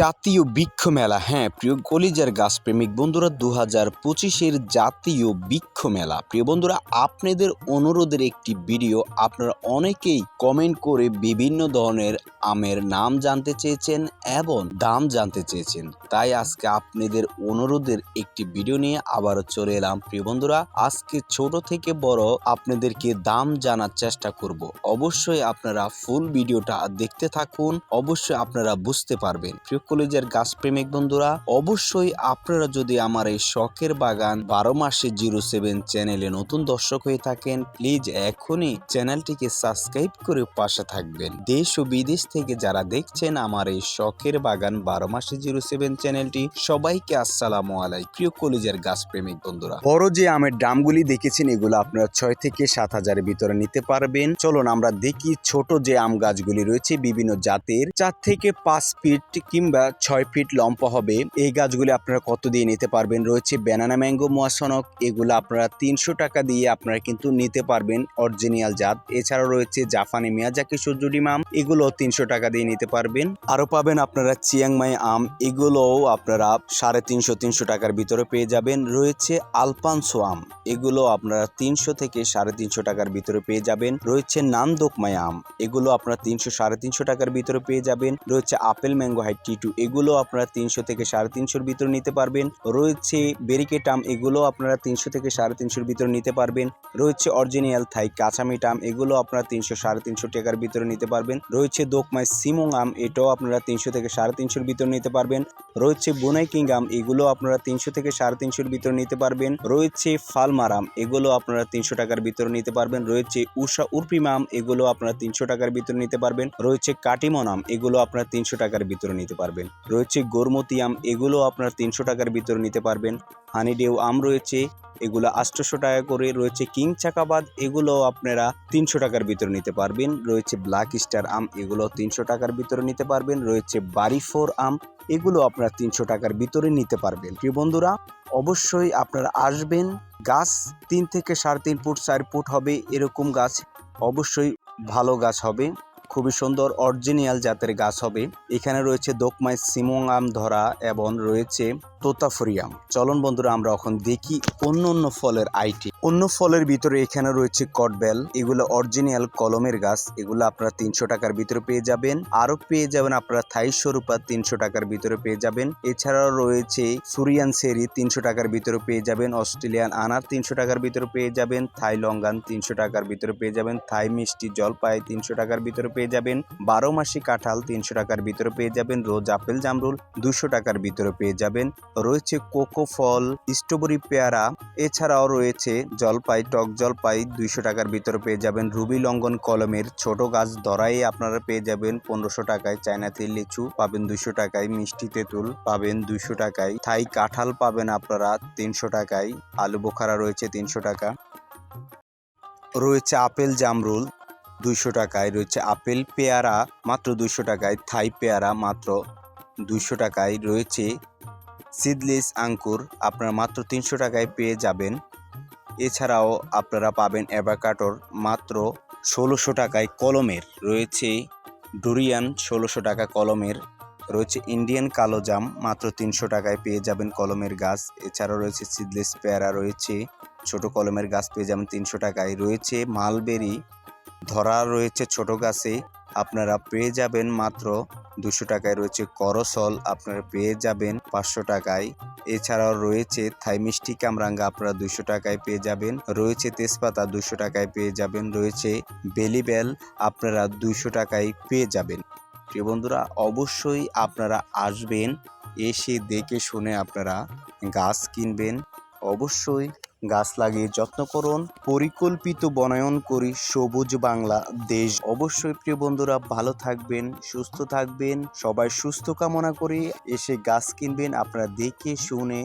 জাতীয় বৃক্ষ মেলা। হ্যাঁ প্রিয় কলিজার গাছপ্রেমিক বন্ধুরা দু হাজার পঁচিশের জাতীয় বৃক্ষ মেলা। প্রিয় বন্ধুরা, আপনাদের অনুরোধের একটি ভিডিও আপনারা অনেকেই কমেন্ট করে বিভিন্ন ধরনের আমের নাম জানতে চেয়েছেন এবং দাম জানতে চেয়েছেন। তাই আজকে আপনাদের অনুরোধের একটি ভিডিও নিয়ে আবারও চলে এলাম। প্রিয় বন্ধুরা, আজকে ছোট থেকে বড় আপনাদেরকে দাম জানার চেষ্টা করব। অবশ্যই আপনারা ফুল ভিডিওটা দেখতে থাকুন, অবশ্যই আপনারা বুঝতে পারবেন। প্রিয় কলেজের গাছ প্রেমিক বন্ধুরা, অবশ্যই আপনারা যদি আমার এই শখের বাগান বারো মাসে জিরো সেভেন চ্যানেলে নতুন দর্শক হয়ে থাকেন প্লিজ এখনই চ্যানেলটিকে সাবস্ক্রাইব করে পাশে থাকবেন। দেশ ও বিদেশ থেকে যারা দেখছেন আমার এই শখের বাগান বারো মাসে জিরো সেভেন চ্যানেলটি, সবাইকে আসসালামু আলাই প্রিয় কলেজের গাছ প্রেমিক বন্ধুরা, বড় যে আমের দামগুলি দেখেছেন, এগুলো আপনারা ছয় থেকে সাত হাজারের ভিতরে নিতে পারবেন। চলুন আমরা দেখি ছোট যে আম গাছগুলি রয়েছে বিভিন্ন জাতের, চার থেকে পাঁচ ফিট কিংবা ছয় ফিট লম্বা হবে। এই গাছগুলি আপনারা কত দিয়ে নিতে পারবেন? রয়েছে ব্যানানা ম্যাঙ্গো মোয়াসনক এগুলো আপনারা তিনশো টাকা দিয়ে আপনারা কিন্তু নিতে পারবেন অরিজিনাল জাত। এছাড়াও রয়েছে জাপানি মিয়াজাকি সুজুরি মাম এগুলো তিনশো টাকা দিয়ে নিতে পারবেন। আরও পাবেন আপনারা চিয়াংমাই আম, এগুলোও আপনারা সাড়ে তিনশো তিনশো টাকার ভিতরে পেয়ে যাবেন। রয়েছে আলপানসো আম এগুলো আপনারা তিনশো থেকে সাড়ে তিনশো টাকার ভিতরে পেয়ে যাবেন। রয়েছে নান্দোকমাই আম, এগুলো আপনারা তিনশো, সাড়ে তিনশো টাকার ভিতরে পেয়ে যাবেন। রয়েছে আপেল ম্যাঙ্গো হাইট এগুলো আপনারা তিনশো থেকে সাড়ে তিনশোর ভিতরে নিতে পারবেন। রয়েছে বেরিকেট আম, এগুলো আপনারা তিনশো থেকে সাড়ে তিনশোর ভিতরে নিতে পারবেন। রয়েছে অরিজিনাল থাই কাঁচামিট আম, এগুলো আপনারা তিনশো সাড়ে তিনশো টাকার ভিতরে নিতে পারবেন। রয়েছে দোকমাই সিমং আম, এটাও আপনারা তিনশো থেকে সাড়ে তিনশোর ভিতরে নিতে পারবেন। রয়েছে বুনাই কিং আম, এগুলো আপনারা তিনশো থেকে সাড়ে তিনশোর ভিতরে নিতে পারবেন। রয়েছে ফালমার আম, এগুলো আপনারা তিনশো টাকার ভিতরে নিতে পারবেন। রয়েছে উষা উর্পিমা আম এগুলো আপনারা তিনশো টাকার ভিতরে নিতে পারবেন। রয়েছে কাটিমন আম, এগুলো আপনারা তিনশো টাকার ভিতরে নিতে পারবেন। রয়েছে গোরমতি আম, এগুলো আপনার তিনশো টাকার ভিতরে নিতে পারবেন। হানিডেউ আম রয়েছে, এগুলো আটশোশো টাকা করে। রয়েছে কিং চাকাবাদ এগুলো আপনারা তিনশো টাকার ভিতরে নিতে পারবেন। রয়েছে ব্ল্যাক স্টার আম এগুলো তিনশো টাকার ভিতরে নিতে পারবেন। রয়েছে বাড়ি ফোর আম, এগুলো আপনারা তিনশো টাকার ভিতরে নিতে পারবেন। প্রিয় বন্ধুরা, অবশ্যই আপনারা আসবেন। গাছ তিন থেকে সাড়ে তিন ফুট, চার ফুট হবে, এরকম গাছ। অবশ্যই ভালো গাছ হবে। খুবই সুন্দর অরিজিনিয়াল জাতের গাছ হবে। এখানে রয়েছে দোকমাই সিমং আম ধরা এবং রয়েছে তোতাফরিয়াম চলন বন্ধুরা, আমরা এখন দেখি অন্য অন্য ফলের আইটি অন্য ফলের ভিতরে এখানে রয়েছে কটবেল এগুলো অরিজিনাল কলমের গাছ। এগুলো আপনারা তিনশো টাকার ভিতরে পেয়ে যাবেন। আরও পেয়ে যাবেন আপনারা থাই স্বরূপা তিনশো টাকার ভিতরে পেয়ে যাবেন। এছাড়াও রয়েছে সুরিয়ান সেরি তিনশো টাকার ভিতরে পেয়ে যাবেন। অস্ট্রেলিয়ান আনার তিনশো টাকার ভিতরে পেয়ে যাবেন। থাই লঙ্গান তিনশো টাকার ভিতরে পেয়ে যাবেন। থাই মিষ্টি জলপাই তিনশো টাকার ভিতরে পেয়ে যাবেন। বারো মাসি কাঁঠাল তিনশো টাকার ভিতরে পেয়ে যাবেন। রোজ আপেল জামরুল দুশো টাকার ভিতরে পেয়ে যাবেন। রয়েছে কোকো ফল, স্ট্রবেরি পেয়ারা, এছাড়াও রয়েছে জলপাই, টক জলপাই দুইশো টাকার ভিতরে পেয়ে যাবেন। রুবি লঙ্ঘন কলমের ছোট গাছ ধরাই আপনারা পেয়ে যাবেন পনেরোশো টাকায়। চায়নাতে লিচু পাবেন দুইশো টাকায়। মিষ্টি তেঁতুল পাবেন দুইশো টাকায়। থাই কাঁঠাল পাবেন আপনারা তিনশো টাকায়। আলু বোখারা রয়েছে তিনশো টাকা। রয়েছে আপেল জামরুল দুইশো টাকায়। রয়েছে আপেল পেয়ারা মাত্র দুইশো টাকায়। থাই পেয়ারা মাত্র দুইশো টাকায়। রয়েছে সিডলেস আঙ্কুর আপনারা মাত্র তিনশো টাকায় পেয়ে যাবেন। এছাড়াও আপনারা পাবেন অ্যাভাকাটোর মাত্র ষোলোশো টাকায় কলমের, রয়েছে ডুরিয়ান ষোলোশো টাকা কলমের, রয়েছে ইন্ডিয়ান কালো জাম মাত্র তিনশো টাকায় পেয়ে যাবেন কলমের গাছ, এছাড়াও রয়েছে সিডলেস পেয়ারা, রয়েছে ছোট কলমের গাছ পেয়ে যাবেন তিনশো টাকায়, রয়েছে মালবেরি, ধরা রয়েছে ছোট গাছে, আপনারা পেয়ে যাবেন মাত্র দুশো টাকায় রয়েছে করসল, আপনারা পেয়ে যাবেন পাঁচশো টাকায়। এছাড়াও রয়েছে থাই মিষ্টি কামরাঙ্গা, আপনারা দুশো টাকায় পেয়ে যাবেন। রয়েছে তেজপাতা, দুশো টাকায় পেয়ে যাবেন। রয়েছে বেলিবেল আপনারা দুশো টাকায় পেয়ে যাবেন। প্রিয় বন্ধুরা, অবশ্যই আপনারা আসবেন, এসে দেখে শুনে আপনারা গাছ কিনবেন। অবশ্যই গাছ লাগিয়ে যত্ন করুন। পরিকল্পিত বনায়ন করি সবুজ বাংলা দেশ। অবশ্যই প্রিয় বন্ধুরা ভালো থাকবেন, সুস্থ থাকবেন। সবাই সুস্থ কামনা করে। এসে গাছ কিনবেন, আপনারা দেখে শুনে